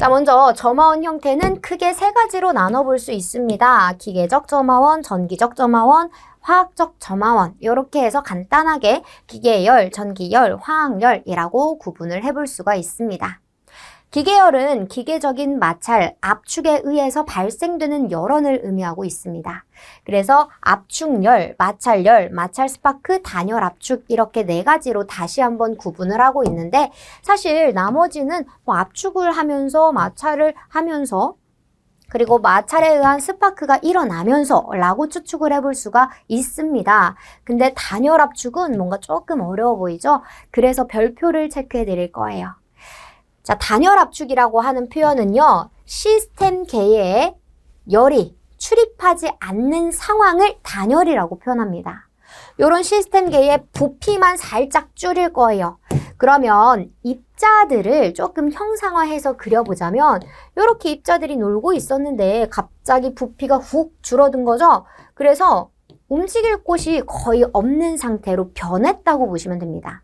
자, 먼저 점화원 형태는 크게 세 가지로 나눠볼 수 있습니다. 기계적 점화원, 전기적 점화원, 화학적 점화원 이렇게 해서 간단하게 기계열, 전기열, 화학열이라고 구분을 해볼 수가 있습니다. 기계열은 기계적인 마찰, 압축에 의해서 발생되는 열원을 의미하고 있습니다. 그래서 압축열, 마찰열, 마찰 스파크, 단열 압축 이렇게 네 가지로 다시 한번 구분을 하고 있는데 사실 나머지는 뭐 압축을 하면서 마찰을 하면서 그리고 마찰에 의한 스파크가 일어나면서 라고 추측을 해볼 수가 있습니다. 근데 단열 압축은 뭔가 조금 어려워 보이죠? 그래서 별표를 체크해 드릴 거예요. 자, 단열 압축이라고 하는 표현은요, 시스템 계에 열이 출입하지 않는 상황을 단열이라고 표현합니다. 이런 시스템 계의 부피만 살짝 줄일 거예요. 그러면 입자들을 조금 형상화해서 그려보자면 이렇게 입자들이 놀고 있었는데 갑자기 부피가 훅 줄어든 거죠. 그래서 움직일 곳이 거의 없는 상태로 변했다고 보시면 됩니다.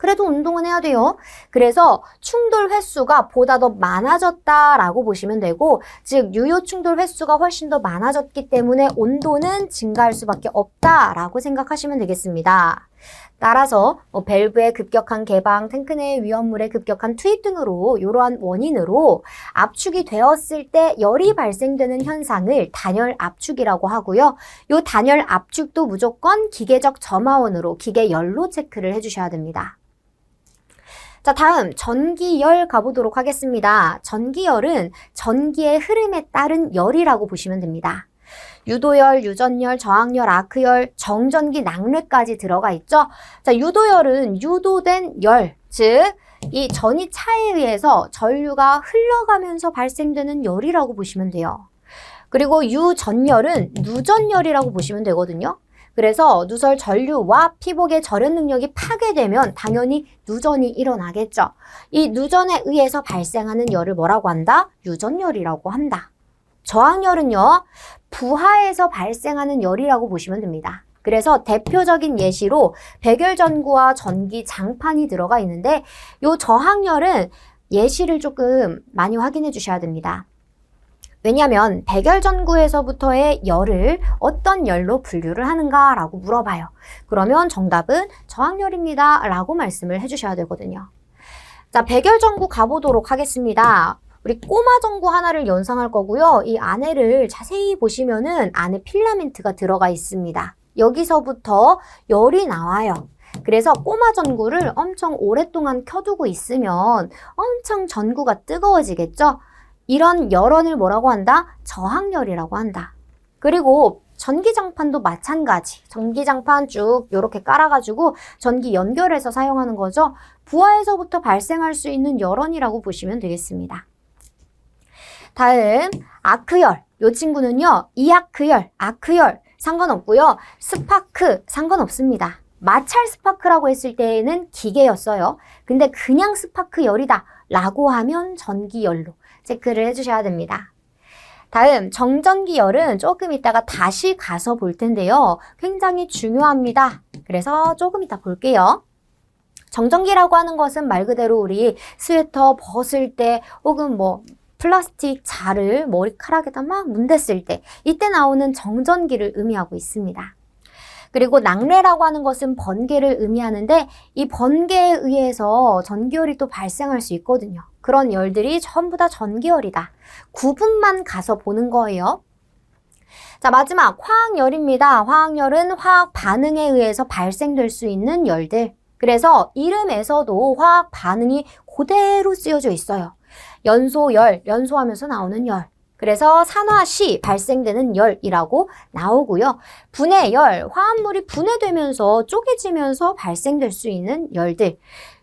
그래도 운동은 해야 돼요. 그래서 충돌 횟수가 보다 더 많아졌다라고 보시면 되고, 즉 유효 충돌 횟수가 훨씬 더 많아졌기 때문에 온도는 증가할 수밖에 없다라고 생각하시면 되겠습니다. 따라서 뭐 밸브의 급격한 개방, 탱크 내 위험물의 급격한 투입 등으로 이러한 원인으로 압축이 되었을 때 열이 발생되는 현상을 단열 압축이라고 하고요. 이 단열 압축도 무조건 기계적 점화원으로 기계열로 체크를 해주셔야 됩니다. 자, 다음 전기열 가보도록 하겠습니다. 전기열은 전기의 흐름에 따른 열이라고 보시면 됩니다. 유도열, 유전열, 저항열, 아크열, 정전기, 낙뢰까지 들어가 있죠. 자, 유도열은 유도된 열, 즉, 이 전이 차에 의해서 전류가 흘러가면서 발생되는 열이라고 보시면 돼요. 그리고 유전열은 누전열이라고 보시면 되거든요. 그래서 누설 전류와 피복의 절연 능력이 파괴되면 당연히 누전이 일어나겠죠. 이 누전에 의해서 발생하는 열을 뭐라고 한다? 유전열이라고 한다. 저항열은요, 부하에서 발생하는 열이라고 보시면 됩니다. 그래서 대표적인 예시로 백열전구와 전기 장판이 들어가 있는데 이 저항열은 예시를 조금 많이 확인해 주셔야 됩니다. 왜냐하면 백열전구에서부터의 열을 어떤 열로 분류를 하는가라고 물어봐요. 그러면 정답은 저항열입니다. 라고 말씀을 해주셔야 되거든요. 자, 백열전구 가보도록 하겠습니다. 우리 꼬마 전구 하나를 연상할 거고요. 이 안에를 자세히 보시면은 안에 필라멘트가 들어가 있습니다. 여기서부터 열이 나와요. 그래서 꼬마 전구를 엄청 오랫동안 켜두고 있으면 엄청 전구가 뜨거워지겠죠? 이런 열원을 뭐라고 한다? 저항열이라고 한다. 그리고 전기장판도 마찬가지. 전기장판 쭉 이렇게 깔아가지고 전기 연결해서 사용하는 거죠. 부하에서부터 발생할 수 있는 열원이라고 보시면 되겠습니다. 다음 아크열. 이 친구는요. 이아크열, 아크열 상관없고요. 스파크 상관없습니다. 마찰 스파크라고 했을 때에는 기계였어요. 근데 그냥 스파크 열이다 라고 하면 전기열로 체크를 해주셔야 됩니다. 다음 정전기 열은 조금 이따가 다시 가서 볼 텐데요. 굉장히 중요합니다. 그래서 조금 이따 볼게요. 정전기라고 하는 것은 말 그대로 우리 스웨터 벗을 때 혹은 뭐 플라스틱 자를 머리카락에다 막 문댔을 때 이때 나오는 정전기를 의미하고 있습니다. 그리고 낙뢰라고 하는 것은 번개를 의미하는데 이 번개에 의해서 전기열이 또 발생할 수 있거든요. 그런 열들이 전부 다 전기열이다. 구분만 가서 보는 거예요. 자, 마지막 화학열입니다. 화학열은 화학 반응에 의해서 발생될 수 있는 열들. 그래서 이름에서도 화학 반응이 그대로 쓰여져 있어요. 연소열, 연소하면서 나오는 열. 그래서 산화 시 발생되는 열이라고 나오고요. 분해열, 화합물이 분해되면서 쪼개지면서 발생될 수 있는 열들.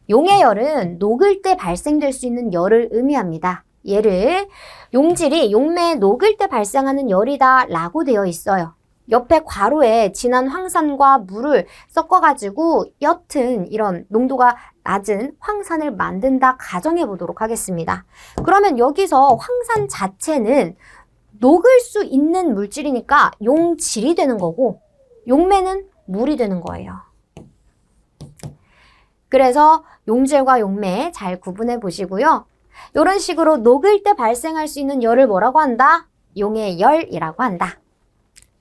용해열은 녹을 때 발생될 수 있는 열을 의미합니다. 얘를 용질이 용매에 녹을 때 발생하는 열이다 라고 되어 있어요. 옆에 괄호에 진한 황산과 물을 섞어가지고 옅은 이런 농도가 낮은 황산을 만든다 가정해 보도록 하겠습니다. 그러면 여기서 황산 자체는 녹을 수 있는 물질이니까 용질이 되는 거고 용매는 물이 되는 거예요. 그래서 용질과 용매 잘 구분해 보시고요. 이런 식으로 녹을 때 발생할 수 있는 열을 뭐라고 한다? 용의 열이라고 한다.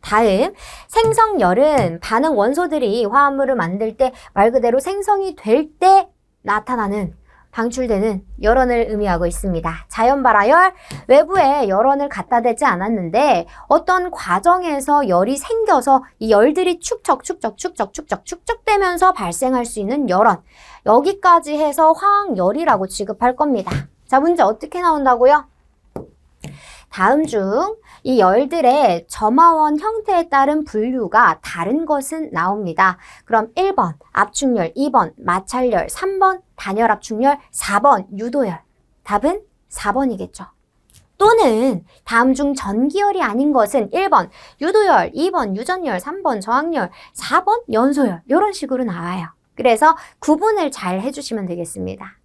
다음 생성열은 반응 원소들이 화합물을 만들 때 말 그대로 생성이 될 때 나타나는 방출되는 열원을 의미하고 있습니다. 자연 발화열 외부에 열원을 갖다 대지 않았는데 어떤 과정에서 열이 생겨서 이 열들이 축적 축적 축적 축적 축적되면서 발생할 수 있는 열원 여기까지 해서 화학열이라고 취급할 겁니다. 자 문제 어떻게 나온다고요? 다음 중 이 열들의 점화원 형태에 따른 분류가 다른 것은 나옵니다. 그럼 1번 압축열, 2번 마찰열, 3번 단열 압축열, 4번 유도열. 답은 4번이겠죠. 또는 다음 중 전기열이 아닌 것은 1번 유도열, 2번 유전열, 3번 저항열, 4번 연소열 이런 식으로 나와요. 그래서 구분을 잘 해주시면 되겠습니다.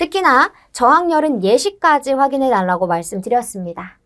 특히나 저항열은 예시까지 확인해 달라고 말씀드렸습니다.